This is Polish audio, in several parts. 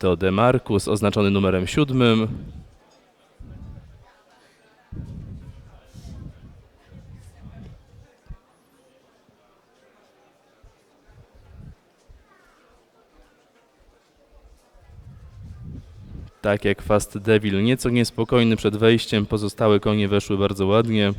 To Demarcus oznaczony numerem siódmym. Tak jak Fast Devil, nieco niespokojny przed wejściem, pozostałe konie weszły bardzo ładnie.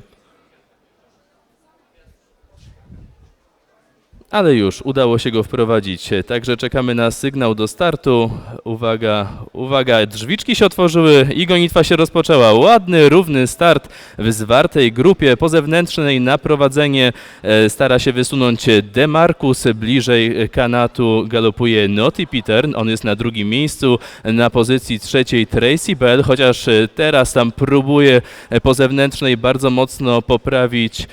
Ale już udało się go wprowadzić, także czekamy na sygnał do startu. Uwaga, uwaga, drzwiczki się otworzyły i gonitwa się rozpoczęła. Ładny, równy start w zwartej grupie. Po zewnętrznej na prowadzenie e, stara się wysunąć Demarcus. Bliżej kanatu galopuje Naughty Peter, on jest na drugim miejscu. Na pozycji trzeciej Tracy Bell, chociaż e, teraz tam próbuje e, po zewnętrznej bardzo mocno poprawić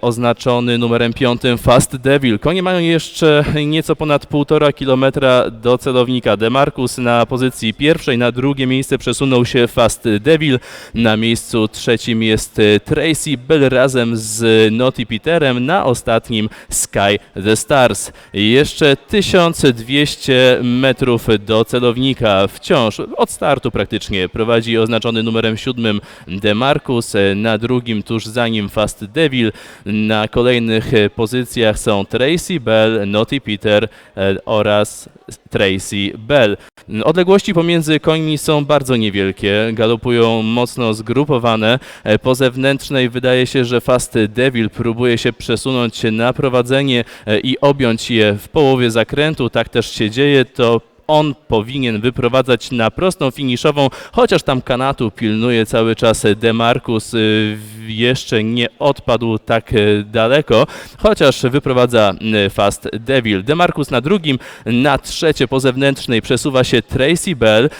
oznaczony numerem piątym Fast Devil. Konie mają jeszcze nieco ponad półtora kilometra do celownika. Demarcus na pozycji pierwszej, na drugie miejsce przesunął się Fast Devil. Na miejscu trzecim jest Tracy Bell razem z Naughty Peterem. Na ostatnim Sky the Stars. Jeszcze 1200 metrów do celownika. Wciąż od startu praktycznie prowadzi oznaczony numerem siódmym Demarcus. Na drugim tuż za nim Fast Devil. Na kolejnych pozycjach są Tracy Bell, Naughty Peter e, oraz Tracy Bell. Odległości pomiędzy końmi są bardzo niewielkie, galopują mocno zgrupowane. E, Po zewnętrznej wydaje się, że Fast Devil próbuje się przesunąć na prowadzenie e, i objąć je w połowie zakrętu. Tak też się dzieje. To on powinien wyprowadzać na prostą finiszową, chociaż tam kanatu pilnuje cały czas Demarcus, y, jeszcze nie odpadł tak y, daleko, chociaż wyprowadza y, Fast Devil. Demarcus na drugim, na trzecie po zewnętrznej przesuwa się Tracy Bell,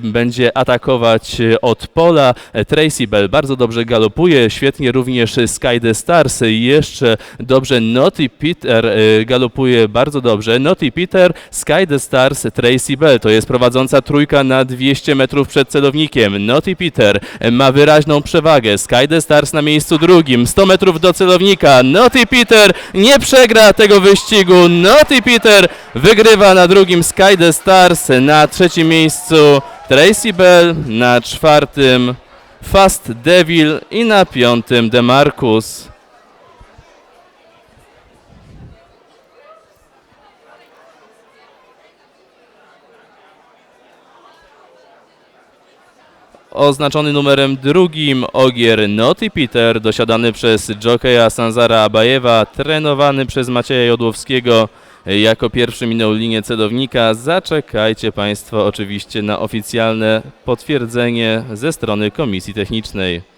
będzie atakować od pola. Tracy Bell bardzo dobrze galopuje, świetnie również Sky the Stars, jeszcze dobrze Naughty Peter galopuje bardzo dobrze. Naughty Peter, Sky the Stars, Tracy Bell to jest prowadząca trójka na 200 metrów przed celownikiem. Naughty Peter ma wyraźną przewagę. Sky the Stars na miejscu drugim, 100 metrów do celownika. Naughty Peter nie przegra tego wyścigu. Naughty Peter wygrywa na drugim Sky the Stars, na trzecim miejscu Tracy Bell, na czwartym Fast Devil i na piątym Demarcus. Oznaczony numerem drugim Ogier Naughty Peter, dosiadany przez jokeja Sanzara Abajewa, trenowany przez Macieja Jodłowskiego. Jako pierwszy minął linię celownika. Zaczekajcie Państwo oczywiście na oficjalne potwierdzenie ze strony Komisji Technicznej.